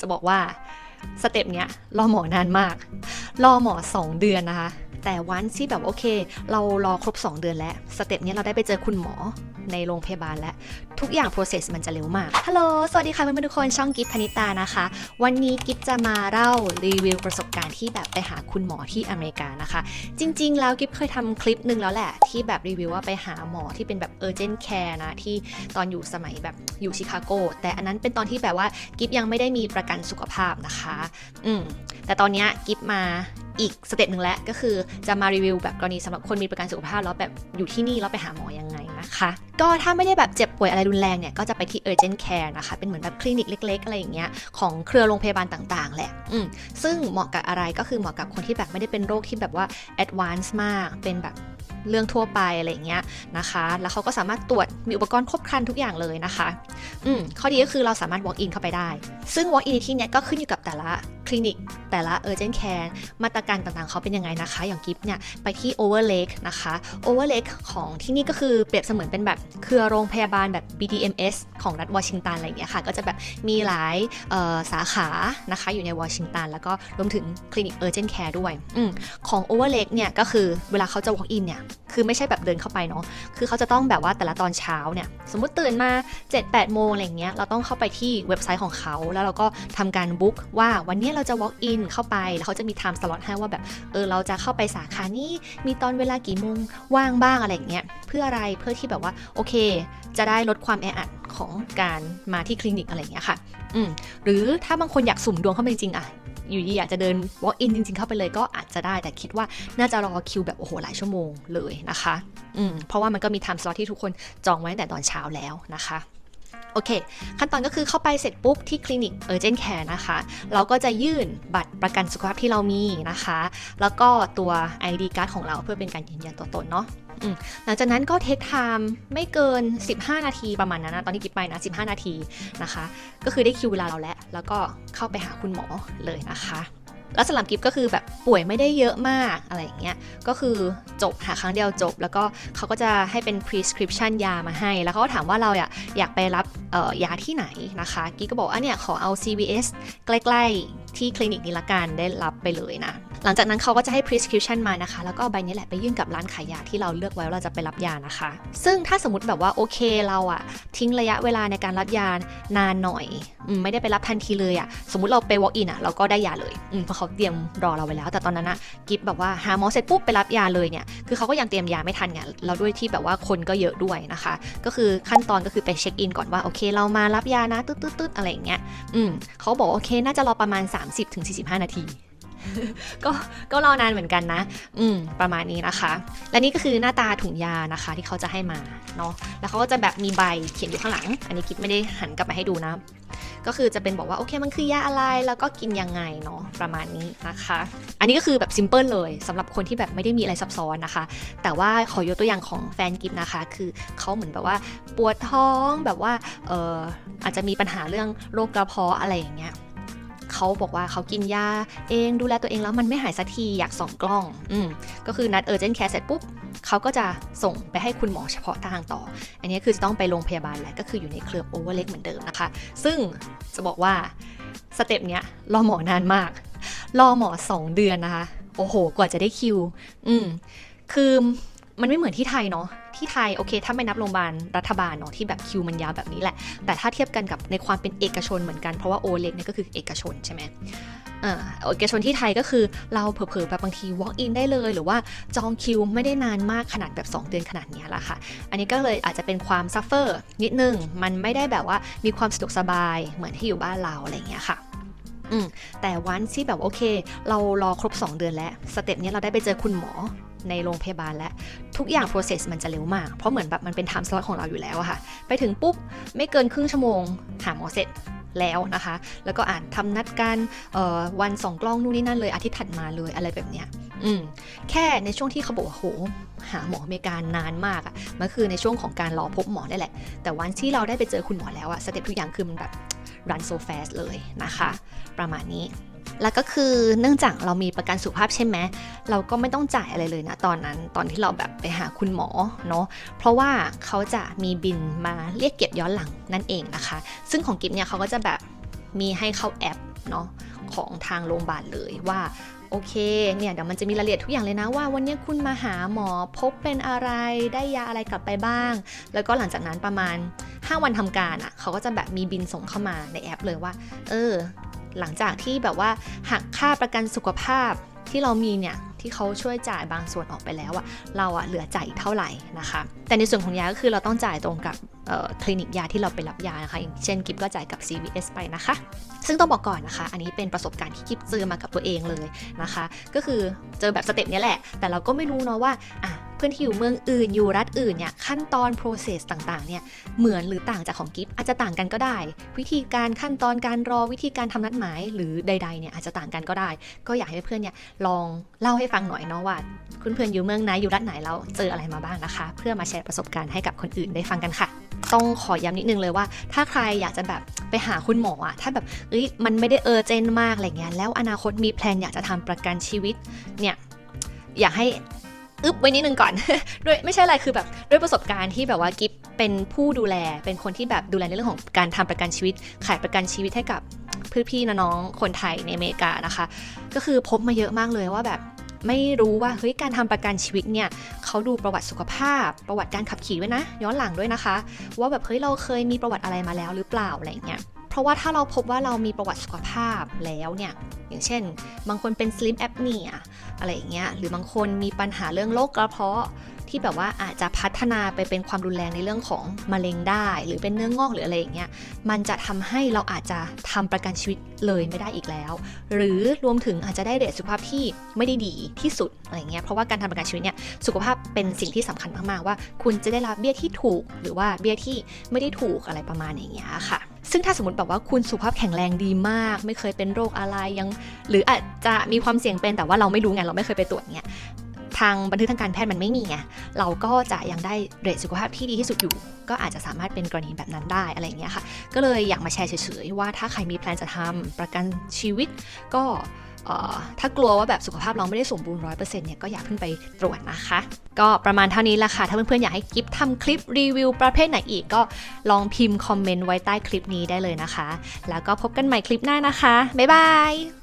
จะบอกว่าสเต็ปเนี้ยรอหมอนานมาก รอหมอ 2 เดือนนะคะ แต่วันที่แบบโอเค เรารอครบ 2 เดือนแล้ว สเต็ปเนี้ยเราได้ไปเจอคุณหมอ ในโรงพยาบาลแล้วทุกอย่าง process มันจะเร็วมากฮัลโหลสวัสดีค่ะเพื่อนๆทุกคนช่องกิฟพนิตานะคะ วันนี้กิฟจะมาเล่ารีวิวประสบการณ์ที่แบบไปหาคุณหมอที่อเมริกานะคะ จริง ๆ แล้วกิฟเคยทำคลิปหนึ่งแล้วแหละ ที่แบบรีวิวว่าไปหาหมอที่เป็นแบบ urgent care นะ ที่ตอนอยู่สมัยแบบอยู่ชิคาโกแต่อันนั้นเป็นตอนที่แบบว่ากิฟยังไม่ได้มีประกันสุขภาพนะคะ อืมแต่ตอนนี้กิฟมาอีกสเต็ปหนึ่งแล้วก็คือจะมารีวิวแบบกรณีสำหรับคนมีประกันสุขภาพแล้วแบบอยู่ที่นี่แล้วไปหาหมอยัง นะคะ ก็ถ้าไม่ได้แบบเจ็บป่วยอะไรรุนแรงเนี่ย ก็จะไปที่ urgent care นะคะ เป็นเหมือนแบบคลินิกเล็ก ๆ อะไรอย่างเงี้ยของเครือโรงพยาบาลต่างๆ แหละอืมซึ่งเหมาะกับอะไรก็คือเหมาะกับคนที่แบบไม่ได้เป็นโรคที่แบบว่า advance มากเป็นแบบ เรื่องทั่วไปอะไรเงี้ยนะคะ แล้วเขาก็สามารถตรวจมีอุปกรณ์ครบครันทุกอย่างเลยนะคะ อืมข้อดีก็คือเราสามารถ walk in เข้าไปได้ ซึ่ง walk in ที่เนี้ยก็ขึ้นอยู่กับแต่ละคลินิก แต่ละ urgent care มาตรการต่างๆเขาเป็นยังไงนะคะ อย่างกิฟเนี่ยไปที่ Over Lake นะคะ Over Lake ของที่นี่ก็คือเปรียบเสมือนเป็นแบบเครือโรงพยาบาลแบบ BDMS ของรัฐวอชิงตันอะไรเงี้ยค่ะ ก็จะแบบมีหลายสาขานะคะอยู่ในวอชิงตันแล้วก็รวมถึงคลินิก urgent care ด้วยอมของ Over Lake เนี่ยก็คือเวลาเขาจะ walk in เนี่ยคือไม่ใช่แบบเดินเข้าไปเนาะ คือเขาจะต้องแบบว่าแต่ละตอนเช้าเนี่ย สมมติตื่นมา 7-8 โมงอะไรอย่างเงี้ย เราต้องเข้าไปที่เว็บไซต์ของเขา แล้วเราก็ทำการบุ๊กว่าวันนี้เราจะ walk in เข้าไป แล้วเขาจะมี time slot ให้ว่าแบบ เออ เราจะเข้าไปสาขานี้ มีตอนเวลากี่โมงว่างบ้างอะไรอย่างเงี้ย เพื่ออะไร เพื่อที่แบบว่า โอเค จะได้ลดความแออัดของการมาที่คลินิกอะไรอย่างเงี้ยค่ะ อืมหรือถ้าบางคนอยากสุ่มดวงเข้าไปจริงอะ อยู่ดีอยากจะเดิน walk in จริง ๆ เข้าไปเลยก็อาจจะได้ แต่คิดว่าน่าจะรอคิวแบบโอ้โหหลายชั่วโมงเลยนะคะอืมเพราะว่ามันก็มี time slot ที่ทุกคนจองไว้ตั้งแต่ตอนเช้าแล้วนะคะโอเค ขั้นตอนก็คือเข้าไปเสร็จปุ๊บที่คลินิก Urgent Care นะคะ เราก็จะยื่นบัตรประกันสุขภาพที่เรามีนะคะ แล้วก็ตัว ID card ของเราเพื่อเป็นการยืนยันตัวตนเนาะ หลังจากนั้นก็เทคไทม์ไม่เกิน 15 นาทีประมาณนั้นนะตอนที่กิ๊บไปนะ 15 นาทีนะคะ ก็คือได้คิวเวลาเราแล้ว แล้วก็เข้าไปหาคุณหมอเลยนะคะแล้วสำหรับกิฟก็คือแบบป่วยไม่ได้เยอะมากอะไรอย่างเงี้ย ก็คือจบหาครั้งเดียวจบ แล้วก็เขาก็จะให้เป็น prescription ยามาให้ แล้วเขาก็ถามว่าเราอยากอยากไปรับยาที่ไหนนะคะ กิ๊กก็บอกอะเนี่ยขอเอา CVS ใกล้ ๆ ที่คลินิกนี้ละกันได้รับไปเลยนะ หลังจากนั้นเขาก็จะให้ prescription มานะคะ แล้วก็ใบนี้แหละไปยื่นกับร้านขายยาที่เราเลือกไว้ว่าเราจะไปรับยานะคะ ซึ่งถ้าสมมติแบบว่าโอเคเราอะทิ้งระยะเวลาในการรับยานานหน่อยอมไม่ได้ไปรับทันทีเลยอะสมมติเราไป walk in อะเราก็ได้ยาเลยอืมเพราะเขาเตรียมรอเราไว้แล้ว แต่ตอนนั้นอะกิฟแบบว่าหาหมอเสร็จปุ๊บไปรับยาเลยเนี่ยคือเขาก็ยังเตรียมยาไม่ทันไงเราด้วยที่แบบว่าคนก็เยอะด้วยนะคะ ก็คือขั้นตอนก็คือไปเช็คอินก่อนว่าโอเค เรามารับยานะตึ๊ดตึ๊ดตึ๊ดอะไรอย่างเงี้ยอืมเขาบอกโอเคน่าจะรอประมาณ 30-45 นาที ก็ก็รอนานเหมือนกันนะ อืม ประมาณนี้นะคะ และนี่ก็คือหน้าตาถุงยานะคะ ที่เขาจะให้มาเนาะแล้วเขาก็จะแบบมีใบเขียนอยู่ข้างหลัง อันนี้กิ๊บไม่ได้หันกลับมาให้ดูนะ ก็คือจะเป็นบอกว่าโอเคมันคือยาอะไรแล้วก็กินยังไงเนาะประมาณนี้นะคะ อันนี้ก็คือแบบซิมเพิลเลยสำหรับคนที่แบบไม่ได้มีอะไรซับซ้อนนะคะ แต่ว่าขอยกตัวอย่างของแฟนกิฟนะคะ คือเขาเหมือนแบบว่าปวดท้องแบบว่าเอออาจจะมีปัญหาเรื่องโรคกระเพาะอะไรอย่างเงี้ย เขาบอกว่าเขากินยาเองดูแลตัวเองแล้วมันไม่หายสักทีอยากส่องกล้อง อืมก็คือนัดเออร์เจนแคร์เสร็จปุ๊บเขาก็จะส่งไปให้คุณหมอเฉพาะทางต่อ อันนี้คือจะต้องไปโรงพยาบาลแหละก็คืออยู่ในเครือโอเวอร์เล็กเหมือนเดิมนะคะ ซึ่งจะบอกว่าสเต็ปเนี้ยรอหมอนานมาก รอหมอ 2 เดือนนะคะ โอ้โห กว่าจะได้คิว อืมคือมันไม่เหมือนที่ไทยเนาะ ที่ไทยโอเค ถ้าไม่นับโรงพยาบาลรัฐบาลเนาะที่แบบคิวมันยาวแบบนี้แหละ แต่ถ้าเทียบกันกับในความเป็นเอกชนเหมือนกันเพราะว่าโอเล็กเนี่ยก็คือเอกชนใช่ไหมเอกชนที่ไทยก็คือเราเผลอๆแบบบางที walk in ได้เลย หรือว่าจองคิวไม่ได้นานมากขนาดแบบ 2 เดือนขนาดนี้แหละค่ะ อันนี้ก็เลยอาจจะเป็นความซัฟเฟอร์นิดนึง มันไม่ได้แบบว่ามีความสะดวกสบายเหมือนที่อยู่บ้านเราอะไรอย่างเงี้ยค่ะแต่วันที่แบบโอเค เรารอครบ 2 เดือนแล้ว สเต็ปนี้เราได้ไปเจอคุณหมอ ในโรงพยาบาลแล้วทุกอย่าง process มันจะเร็วมาก เพราะเหมือนแบบมันเป็น time slot ของเราอยู่แล้วอะค่ะ ไปถึงปุ๊บ ไม่เกินครึ่งชั่วโมงหาหมอเสร็จแล้วนะคะ แล้วก็อ่านทำนัดกันเอ่อวันสองกล้องนู่นนี่นั่นเลยอาทิตย์ถัดมาเลยอะไรแบบเนี้ยอืมแค่ในช่วงที่เขาบอกว่าโหหาหมออเมริกานานมากอะมันคือในช่วงของการรอพบหมอได้แหละ แต่วันที่เราได้ไปเจอคุณหมอแล้วอะสเต็ปทุกอย่างคือมันแบบ run so fast เลยนะคะ ประมาณนี้ แล้วก็คือเนื่องจากเรามีประกันสุขภาพใช่ไหมเราก็ไม่ต้องจ่ายอะไรเลยนะตอนนั้นตอนที่เราแบบไปหาคุณหมอเนาะเพราะว่าเขาจะมีบินมาเรียกเก็บย้อนหลังนั่นเองนะคะ ซึ่งของกิฟเนี่ยเขาก็จะแบบมีให้เข้าแอปเนาะของทางโรงพยาบาลเลยว่าโอเค เนี่ยเดี๋ยวมันจะมีรายละเอียดทุกอย่างเลยนะว่าวันนี้คุณมาหาหมอพบเป็นอะไรได้ยาอะไรกลับไปบ้าง แล้วก็หลังจากนั้นประมาณ 5 วันทำการอะเขาก็จะแบบมีบินส่งเข้ามาในแอปเลยว่า เออ หลังจากที่แบบว่าหักค่าประกันสุขภาพที่เรามีเนี่ยที่เขาช่วยจ่ายบางส่วนออกไปแล้วอะเราอะเหลือจ่ายอีกเท่าไหร่นะคะ แต่ในส่วนของยาก็คือเราต้องจ่ายตรงกับคลินิกยาที่เราไปรับยานะคะอย่างเช่นกิฟก็จ่ายกับ CVS ไปนะคะ ซึ่งต้องบอกก่อนนะคะ อันนี้เป็นประสบการณ์ที่กิฟเจอมากับตัวเองเลยนะคะ ก็คือเจอแบบสเต็ปนี้แหละ แต่เราก็ไม่รู้เนาะว่าอะ เพื่อนที่อยู่เมืองอื่นอยู่รัฐอื่นเนี่ยขั้นตอน process ต่างๆเนี่ยเหมือนหรือต่างจากของกิฟอาจจะต่างกันก็ได้ วิธีการขั้นตอนการรอวิธีการทำนัดหมายหรือใดๆเนี่ยอาจจะต่างกันก็ได้ ก็อยากให้เพื่อนเนี่ยลองเล่าให้ฟังหน่อยเนาะว่าคุณเพื่อนอยู่เมืองไหนอยู่รัฐไหนแล้วเจออะไรมาบ้างนะคะ เพื่อมาแชร์ประสบการณ์ให้กับคนอื่นได้ฟังกันค่ะ ต้องขอย้ำนิดนึงเลยว่า ถ้าใครอยากจะแบบไปหาคุณหมออะถ้าแบบเอ้ยมันไม่ได้เออเจนมากอะไรเงี้ยแล้วอนาคตมีแพลนอยากจะทำประกันชีวิตเนี่ยอยากให้ อึบไว้นิดนึงก่อนด้วยไม่ใช่อะไรคือแบบด้วยประสบการณ์ที่แบบว่ากิฟเป็นผู้ดูแล เป็นคนที่แบบดูแลในเรื่องของการทำประกันชีวิต ขายประกันชีวิตให้กับเพื่อนพี่น้องคนไทยในอเมริกานะคะ ก็คือพบมาเยอะมากเลยว่าแบบไม่รู้ว่าเฮ้ยการทำประกันชีวิตเนี่ยเขาดูประวัติสุขภาพ ประวัติการขับขี่ด้วยนะ ย้อนหลังด้วยนะคะ ว่าแบบเฮ้ยเราเคยมีประวัติอะไรมาแล้วหรือเปล่าอะไรเงี้ยเพราะว่าถ้าเราพบว่าเรามีประวัติสุขภาพแล้วเนี่ยอย่างเช่น บางคนเป็น sleep apnea อ อะไรอย่างเงี้ยหรือบางคนมีปัญหาเรื่องโรคกระเพาะ ที่แบบว่าอาจจะพัฒนาไปเป็นความรุนแรงในเรื่องของมะเร็งได้ หรือเป็นเนื้องอกหรืออะไรอย่างเงี้ยมันจะทำให้เราอาจจะทำประกันชีวิตเลยไม่ได้อีกแล้ว หรือรวมถึงอาจจะได้เรทสุขภาพที่ไม่ได้ดีที่สุดอะไรเงี้ยเพราะว่าการทำประกันชีวิตเนี่ยสุขภาพเป็นสิ่งที่สำคัญมากๆว่า คุณจะได้รับเบี้ยที่ถูก หรือว่าเบี้ยที่ไม่ได้ถูกอะไรประมาณอย่างเงี้ยค่ะซึ่งถ้าสมมติแบบว่าคุณสุขภาพแข็งแรงดีมาก ไม่เคยเป็นโรคอะไรยัง หรืออาจจะมีความเสี่ยงเป็นแต่ว่าเราไม่รู้ไงเราไม่เคยไปตรวจเงี้ย ทางบันทึกทางการแพทย์มันไม่มีไงเราก็จะยังได้เรทสุขภาพที่ดีที่สุดอยู่ ก็อาจจะสามารถเป็นกรณีแบบนั้นได้อะไรอย่างเงี้ยค่ะ ก็เลยอยากมาแชร์เฉยๆว่าถ้าใครมีแพลนจะทำประกันชีวิตก็ถ้ากลัวว่าแบบสุขภาพเราไม่ได้สมบูรณ์ร้อยเปอร์เซ็นต์เนี่ยก็อย่าเพิ่งไปตรวจนะคะ ก็ประมาณเท่านี้ละค่ะ ถ้าเพื่อนๆอยากให้กิฟทำคลิปรีวิวประเภทไหนอีกก็ลองพิมพ์คอมเมนต์ไว้ใต้คลิปนี้ได้เลยนะคะ แล้วก็พบกันใหม่คลิปหน้านะคะ บ๊ายบาย